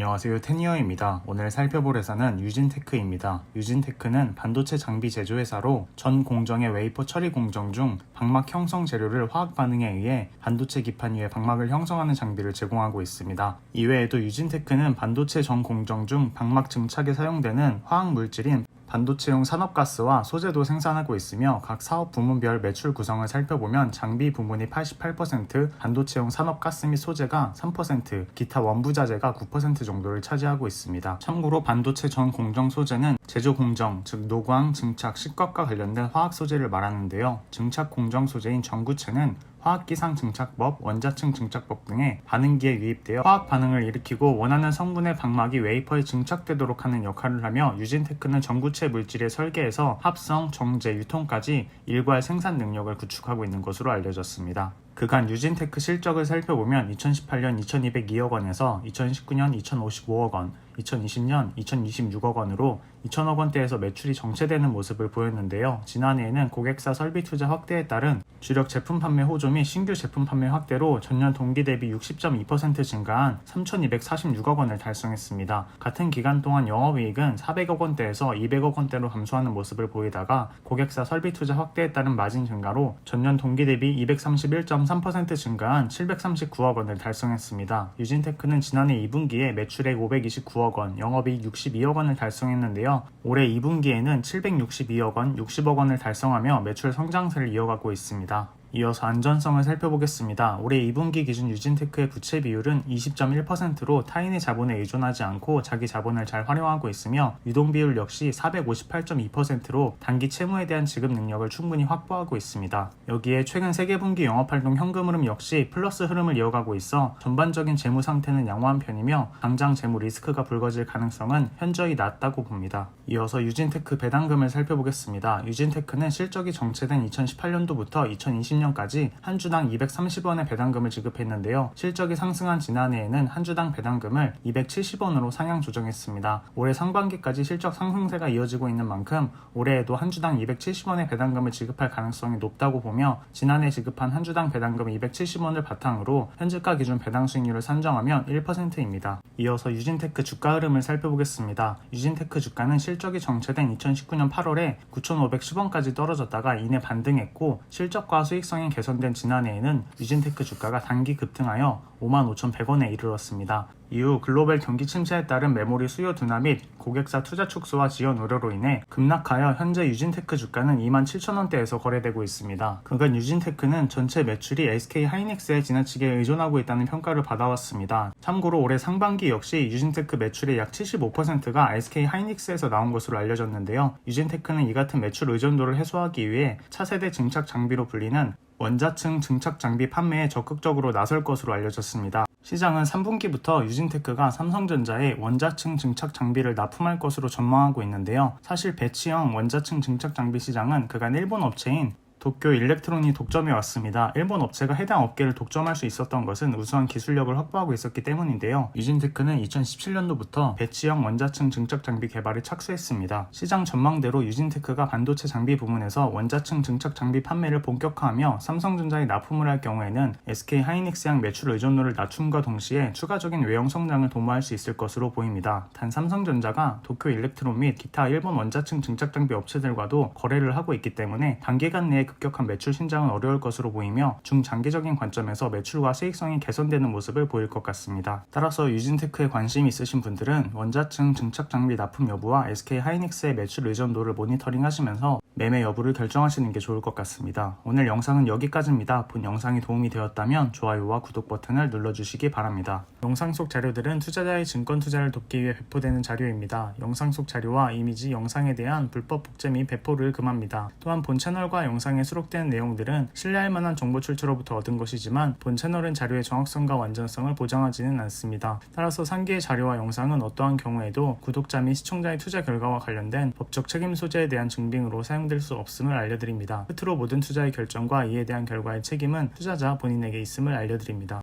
안녕하세요 테니어입니다. 오늘 살펴볼 회사는 유진테크입니다. 유진테크는 반도체 장비 제조회사로 전 공정의 웨이퍼 처리 공정 중 방막 형성 재료를 화학 반응에 의해 반도체 기판 위에 방막을 형성하는 장비를 제공하고 있습니다. 이외에도 유진테크는 반도체 전 공정 중 방막 증착에 사용되는 화학 물질인 반도체용 산업가스와 소재도 생산하고 있으며 각 사업 부문별 매출 구성을 살펴보면 장비 부문이 88%, 반도체용 산업가스 및 소재가 3%, 기타 원부자재가 9% 정도를 차지하고 있습니다. 참고로 반도체 전 공정 소재는 제조 공정, 즉 노광, 증착, 식각과 관련된 화학 소재를 말하는데요. 증착 공정 소재인 전구체는 화학기상 증착법, 원자층 증착법 등의 반응기에 유입되어 화학 반응을 일으키고 원하는 성분의 방막이 웨이퍼에 증착되도록 하는 역할을 하며 유진테크는 전구체 물질의 설계에서 합성, 정제, 유통까지 일괄 생산 능력을 구축하고 있는 것으로 알려졌습니다. 그간 유진테크 실적을 살펴보면 2018년 2202억 원에서 2019년 2055억 원, 2020년 2026억 원으로 2천억 원대에서 매출이 정체되는 모습을 보였는데요. 지난해에는 고객사 설비 투자 확대에 따른 주력 제품 판매 호조 및 신규 제품 판매 확대로 전년 동기 대비 60.2% 증가한 3,246억 원을 달성했습니다. 같은 기간 동안 영업이익은 400억 원대에서 200억 원대로 감소하는 모습을 보이다가 고객사 설비 투자 확대에 따른 마진 증가로 전년 동기 대비 231.3% 증가한 739억 원을 달성했습니다. 유진테크는 지난해 2분기에 매출액 529억 원, 영업이익 62억 원을 달성했는데요. 올해 2분기에는 762억 원, 60억 원을 달성하며 매출 성장세를 이어가고 있습니다. 이어서 안전성을 살펴보겠습니다. 올해 2분기 기준 유진테크의 부채 비율은 20.1%로 타인의 자본에 의존하지 않고 자기 자본을 잘 활용하고 있으며 유동 비율 역시 458.2%로 단기 채무에 대한 지급 능력을 충분히 확보하고 있습니다. 여기에 최근 세계 분기 영업활동 현금 흐름 역시 플러스 흐름을 이어가고 있어 전반적인 재무 상태는 양호한 편이며 당장 재무 리스크가 불거질 가능성은 현저히 낮다고 봅니다. 이어서 유진테크 배당금을 살펴보겠습니다. 유진테크는 실적이 정체된 2018년도부터 2020년 까지 한 주당 230원의 배당금을 지급했는데요. 실적이 상승한 지난해에는 한 주당 배당금을 270원으로 상향 조정했습니다. 올해 상반기까지 실적 상승세가 이어지고 있는 만큼 올해에도 한 주당 270원의 배당금을 지급할 가능성이 높다고 보며 지난해 지급한 한 주당 배당금 270원을 바탕으로 현재가 기준 배당 수익률을 산정하면 1%입니다. 이어서 유진테크 주가 흐름을 살펴보겠습니다. 유진테크 주가는 실적이 정체된 2019년 8월에 9,510원까지 떨어졌다가 이내 반등했고 실적과 수익성 이 개선된 지난해에는 유진테크 주가가 단기 급등하여 55,100원에 이르렀습니다. 이후 글로벌 경기 침체에 따른 메모리 수요 둔화 및 고객사 투자 축소와 지연 우려로 인해 급락하여 현재 유진테크 주가는 27,000원대에서 거래되고 있습니다. 그간 유진테크는 전체 매출이 SK 하이닉스에 지나치게 의존하고 있다는 평가를 받아왔습니다. 참고로 올해 상반기 역시 유진테크 매출의 약 75%가 SK 하이닉스에서 나온 것으로 알려졌는데요. 유진테크는 이 같은 매출 의존도를 해소하기 위해 차세대 증착 장비로 불리는 원자층 증착 장비 판매에 적극적으로 나설 것으로 알려졌습니다. 시장은 3분기부터 유진테크가 삼성전자에 원자층 증착 장비를 납품할 것으로 전망하고 있는데요. 사실 배치형 원자층 증착 장비 시장은 그간 일본 업체인 도쿄 일렉트론이 독점해 왔습니다. 일본 업체가 해당 업계를 독점할 수 있었던 것은 우수한 기술력을 확보하고 있었기 때문인데요. 유진테크는 2017년도부터 배치형 원자층 증착 장비 개발에 착수했습니다. 시장 전망대로 유진테크가 반도체 장비 부문에서 원자층 증착 장비 판매를 본격화하며 삼성전자에 납품을 할 경우에는 SK 하이닉스 양 매출 의존도를 낮춤과 동시에 추가적인 외형 성장을 도모할 수 있을 것으로 보입니다. 단 삼성전자가 도쿄 일렉트론 및 기타 일본 원자층 증착 장비 업체들과도 거래를 하고 있기 때문에 단기간 내에 급격한 매출 신장은 어려울 것으로 보이며 중장기적인 관점에서 매출과 수익성이 개선되는 모습을 보일 것 같습니다. 따라서 유진테크에 관심이 있으신 분들은 원자층 증착 장비 납품 여부와 SK 하이닉스의 매출 의존도를 모니터링 하시면서 매매 여부를 결정하시는 게 좋을 것 같습니다. 오늘 영상은 여기까지입니다. 본 영상이 도움이 되었다면 좋아요와 구독 버튼을 눌러주시기 바랍니다. 영상 속 자료들은 투자자의 증권 투자를 돕기 위해 배포되는 자료입니다. 영상 속 자료와 이미지, 영상에 대한 불법 복제 및 배포를 금합니다. 또한 본 채널과 영상에 수록된 내용들은 신뢰할 만한 정보 출처로부터 얻은 것이지만 본 채널은 자료의 정확성과 완전성을 보장하지는 않습니다. 따라서 상기의 자료와 영상은 어떠한 경우에도 구독자 및 시청자의 투자 결과와 관련된 법적 책임 소재에 대한 증빙으로 사용될 수 없음을 알려드립니다. 끝으로 모든 투자의 결정과 이에 대한 결과의 책임은 투자자 본인에게 있음을 알려드립니다.